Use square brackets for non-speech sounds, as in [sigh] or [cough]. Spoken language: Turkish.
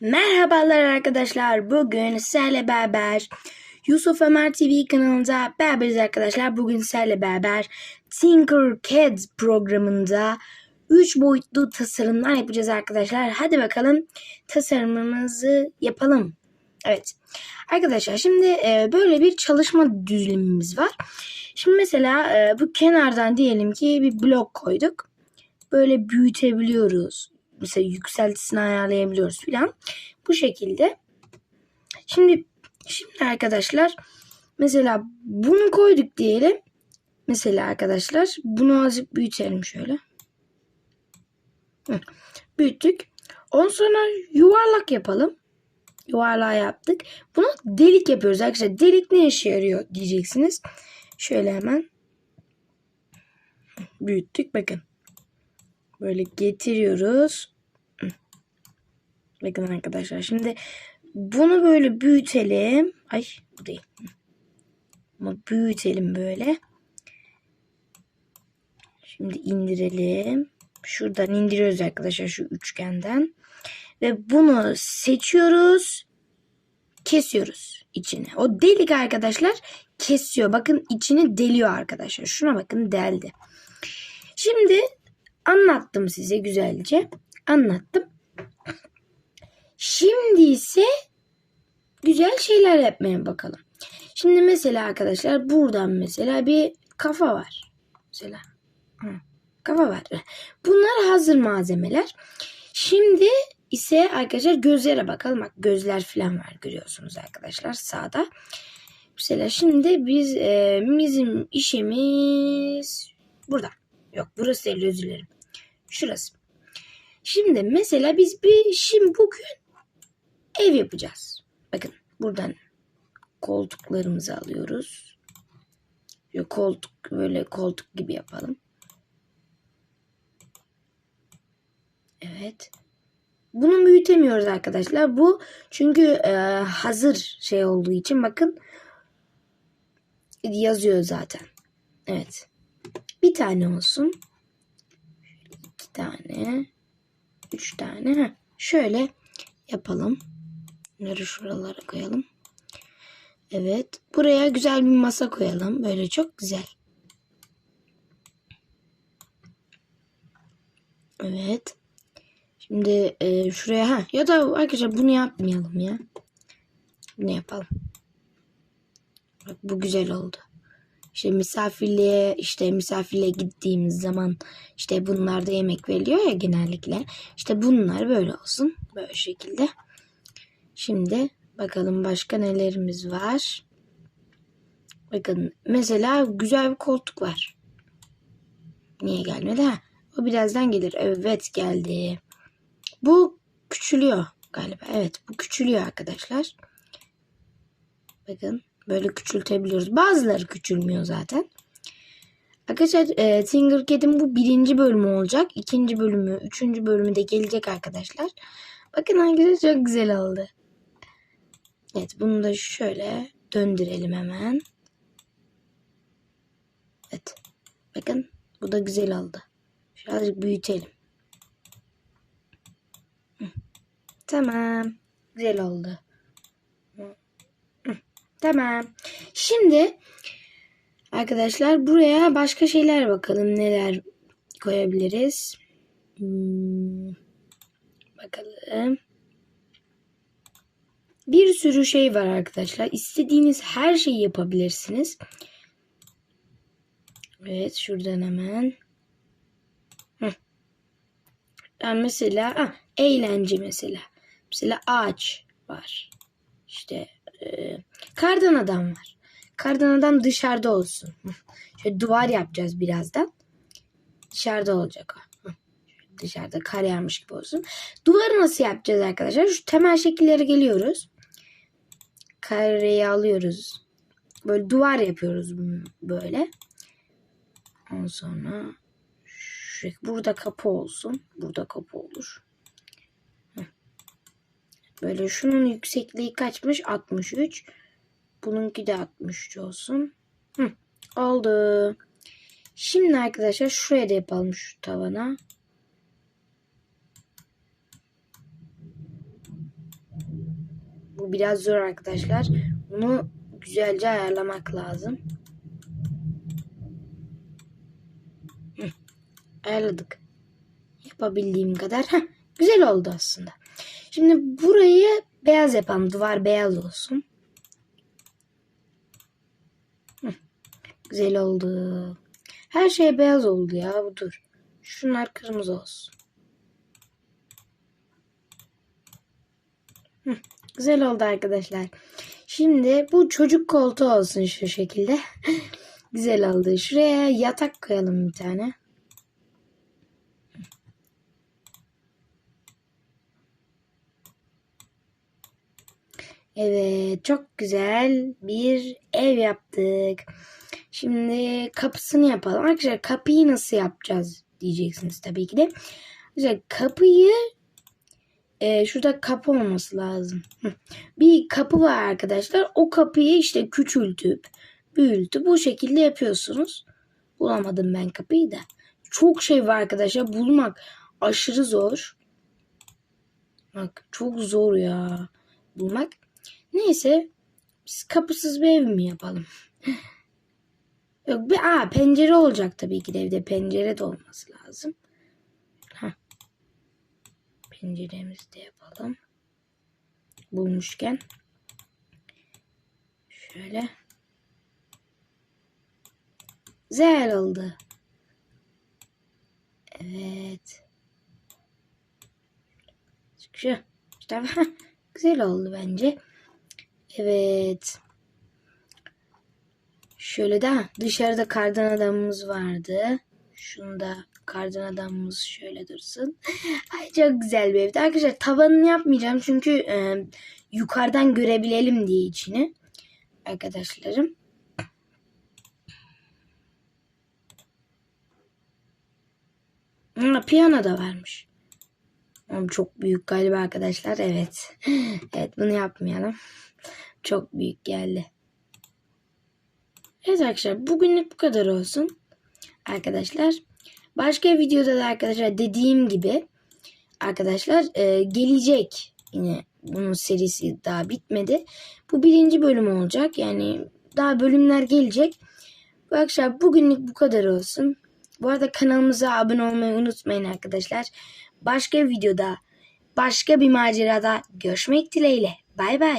Merhabalar arkadaşlar. Bugün sizlerle beraber Yusuf Ömer TV kanalında beraberiz arkadaşlar. Bugün sizlerle beraber Tinkercad programında 3 boyutlu tasarımlar yapacağız arkadaşlar. Hadi bakalım tasarımımızı yapalım. Evet. Arkadaşlar şimdi e, böyle bir çalışma düzlemimiz var. Şimdi mesela e, bu kenardan diyelim ki bir blok koyduk. Böyle büyütebiliyoruz. Mesela yükseltisini ayarlayabiliyoruz filan. Bu şekilde. Şimdi şimdi arkadaşlar mesela bunu koyduk diyelim. Mesela arkadaşlar bunu azıcık büyütelim şöyle. Hı. Büyüttük. Ondan sonra yuvarlak yapalım. Yuvarlağı yaptık. Bunu delik yapıyoruz arkadaşlar. Delik ne işe yarıyor diyeceksiniz. Şöyle hemen büyüttük. Bakın. Böyle getiriyoruz. Bakın arkadaşlar. Şimdi bunu böyle büyütelim. Ay bu değil. Ama büyütelim böyle. Şimdi indirelim. Şuradan indiriyoruz arkadaşlar şu üçgenden. Ve bunu seçiyoruz. Kesiyoruz içini. O delik arkadaşlar kesiyor. Bakın içini deliyor arkadaşlar. Şuna bakın deldi. Şimdi anlattım size güzelce. Anlattım. Şimdi ise güzel şeyler yapmaya bakalım. Şimdi mesela arkadaşlar buradan mesela bir kafa var. Mesela kafa var. Bunlar hazır malzemeler. Şimdi ise arkadaşlar gözlere bakalım. Bak gözler falan var görüyorsunuz arkadaşlar sağda. Mesela şimdi biz e, bizim işimiz burada. Yok burası değil özür dilerim. Şurası. Şimdi mesela biz bir şimdi bugün ev yapacağız. Bakın buradan koltuklarımızı alıyoruz. Böyle koltuk böyle koltuk gibi yapalım. Evet. Bunu büyütemiyoruz arkadaşlar. Bu çünkü e, hazır şey olduğu için bakın yazıyor zaten. Evet. Bir tane olsun. İki tane. Üç tane. Heh, şöyle yapalım. Bunları şuralara koyalım. Evet. Buraya güzel bir masa koyalım. Böyle çok güzel. Evet. Şimdi e, şuraya ha ya da arkadaşlar bunu yapmayalım ya. Bunu yapalım. Bak bu güzel oldu. İşte misafirliğe işte misafirliğe gittiğimiz zaman işte bunlarda yemek veriliyor ya genellikle. İşte bunlar böyle olsun. Böyle şekilde. Şimdi bakalım başka nelerimiz var. Bakın mesela güzel bir koltuk var. Niye gelmedi? Ha, o birazdan gelir. Evet geldi. Bu küçülüyor galiba. Evet bu küçülüyor arkadaşlar. Bakın böyle küçültebiliyoruz. Bazıları küçülmüyor zaten. Arkadaşlar e, Tinkercad'in bu birinci bölümü olacak. İkinci bölümü, üçüncü bölümü de gelecek arkadaşlar. Bakın arkadaşlar çok güzel oldu. Evet bunu da şöyle döndürelim hemen. Evet. Bakın bu da güzel oldu. Birazcık büyütelim. Tamam. Güzel oldu. Tamam. Şimdi arkadaşlar buraya başka şeyler bakalım neler koyabiliriz. Hmm, bakalım. Bir sürü şey var arkadaşlar. İstediğiniz her şeyi yapabilirsiniz. Evet şuradan hemen. Heh. Yani mesela ah, eğlence mesela. Mesela ağaç var. İşte e, kardan adam var. Kardan adam dışarıda olsun. Şöyle duvar yapacağız birazdan. Dışarıda olacak o. Dışarıda kar yağmış gibi olsun. Duvarı nasıl yapacağız arkadaşlar? Şu temel şekilleri geliyoruz. Kareyi alıyoruz. Böyle duvar yapıyoruz böyle. Ondan sonra burada kapı olsun. Burada kapı olur. Böyle şunun yüksekliği kaçmış? 63. Bununki de 63 olsun. Hı, oldu. Şimdi arkadaşlar şuraya da yapalım şu tavana. Bu biraz zor arkadaşlar. Bunu güzelce ayarlamak lazım. Hı, ayarladık. Yapabildiğim kadar. Heh, güzel oldu aslında. Şimdi burayı beyaz yapalım. Duvar beyaz olsun. Güzel oldu. Her şey beyaz oldu ya. Dur. Şunlar kırmızı olsun. Güzel oldu arkadaşlar. Şimdi bu çocuk koltuğu olsun şu şekilde. [laughs] güzel oldu. Şuraya yatak koyalım bir tane. Evet, çok güzel bir ev yaptık. Şimdi kapısını yapalım. Arkadaşlar kapıyı nasıl yapacağız diyeceksiniz tabii ki de. Arkadaşlar kapıyı e, şurada kapı olması lazım. Bir kapı var arkadaşlar. O kapıyı işte küçültüp büyütüp bu şekilde yapıyorsunuz. Bulamadım ben kapıyı da. Çok şey var arkadaşlar. Bulmak aşırı zor. Bak çok zor ya bulmak. Neyse biz kapısız bir ev mi yapalım? Yok bir aa, pencere olacak tabii ki de evde pencere de olması lazım. Heh. Penceremizi de yapalım. Bulmuşken. Şöyle. Güzel oldu. Evet. Şu. İşte [laughs] güzel oldu bence. Evet. Şöyle de dışarıda kardan adamımız vardı. Şunda kardan adamımız şöyle dursun. [laughs] Ay çok güzel bir evdi. Arkadaşlar tavanını yapmayacağım çünkü e, yukarıdan görebilelim diye içini. Arkadaşlarım. Ha, piyano da varmış. Çok büyük galiba arkadaşlar. Evet. [laughs] evet bunu yapmayalım. Çok büyük geldi. Evet arkadaşlar bugünlük bu kadar olsun. Arkadaşlar başka videoda da arkadaşlar dediğim gibi arkadaşlar e, gelecek yine bunun serisi daha bitmedi. Bu birinci bölüm olacak. Yani daha bölümler gelecek. Bu arkadaşlar bugünlük bu kadar olsun. Bu arada kanalımıza abone olmayı unutmayın arkadaşlar. Başka videoda başka bir macerada görüşmek dileğiyle. Bay bay.